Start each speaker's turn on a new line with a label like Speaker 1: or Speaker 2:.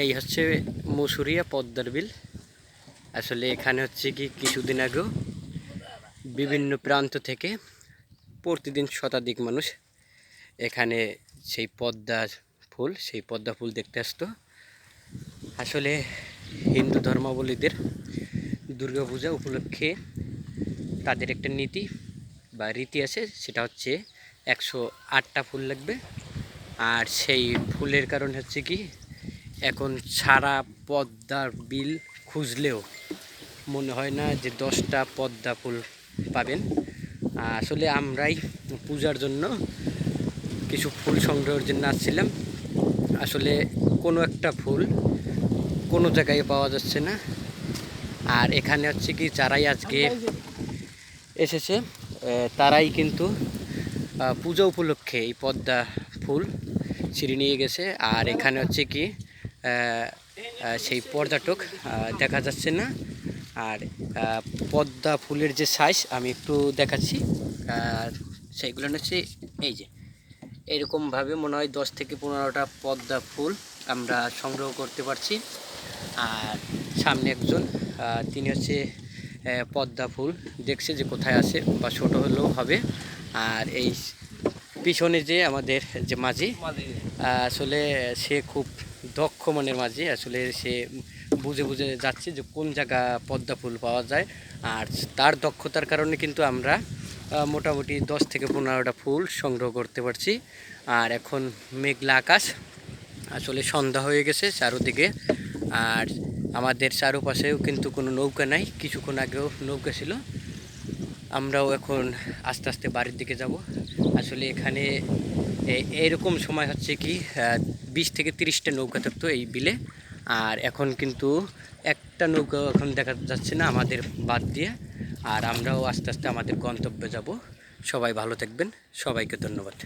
Speaker 1: এই হচ্ছে মুসুরিয়া পদ্মার বিল। আসলে এখানে হচ্ছে কি কিছুদিন আগেও বিভিন্ন প্রান্ত থেকে প্রতিদিন শতাধিক মানুষ এখানে সেই পদ্মা ফুল, সেই পদ্মা ফুল দেখতে আসতো। আসলে হিন্দু ধর্মাবলীদের দুর্গাপূজা উপলক্ষে তাদের একটা নীতি বা রীতি আছে, সেটা হচ্ছে একশো আটটা ফুল লাগবে। আর সেই ফুলের কারণ হচ্ছে কি এখন সারা পদ্মার বিল খুঁজলেও মনে হয় না যে দশটা পদ্মা ফুল পাবেন। আসলে আমরাই পূজার জন্য কিছু ফুল সংগ্রহের জন্য আসছিলাম। আসলে কোনো একটা ফুল কোনো জায়গায় পাওয়া যাচ্ছে না। আর এখানে হচ্ছে কি যারাই আজকে এসেছে তারাই কিন্তু পূজা উপলক্ষে এই পদ্মা ফুল ছিঁড়ে নিয়ে গেছে। আর এখানে হচ্ছে কি সেই পর্যটক দেখা যাচ্ছে না। আর পদ্মা ফুলের যে সাইজ আমি একটু দেখাচ্ছি। আর সেইগুলো হচ্ছে এই যে এরকমভাবে মনে হয় দশ থেকে পনেরোটা পদ্মা ফুল আমরা সংগ্রহ করতে পারছি। আর সামনে একজন তিনি হচ্ছে পদ্মা ফুল দেখছে যে কোথায় আছে বা ছোটো হলেও হবে। আর এই পিছনে যে আমাদের যে মাঝি আসলে সে খুব দক্ষ মানের মাঝি আসলে সে বুঝে বুঝে যাচ্ছে যে কোন জায়গা পদ্মা ফুল পাওয়া যায়। আর তার দক্ষতার কারণে কিন্তু আমরা মোটামুটি দশ থেকে পনেরোটা ফুল সংগ্রহ করতে পারছি। আর এখন মেঘলা আকাশ, আসলে সন্ধ্যা হয়ে গেছে চারোদিকে। আর আমাদের চারোপাশেও কিন্তু কোনো নৌকা নাই, কিছুক্ষণ আগেও নৌকা ছিল। আমরাও এখন আস্তে আস্তে বাড়ির দিকে যাব। আসলে এখানে এরকম সময় হচ্ছে কি বিশ থেকে তিরিশটা নৌকা থাকতো এই বিলে। আর এখন কিন্তু একটা নৌকা এখন দেখা যাচ্ছে না, আমাদের বাদ দিয়ে। আর আমরাও আস্তে আস্তে আমাদের গন্তব্যে যাব। সবাই ভালো থাকবেন। সবাইকে ধন্যবাদ।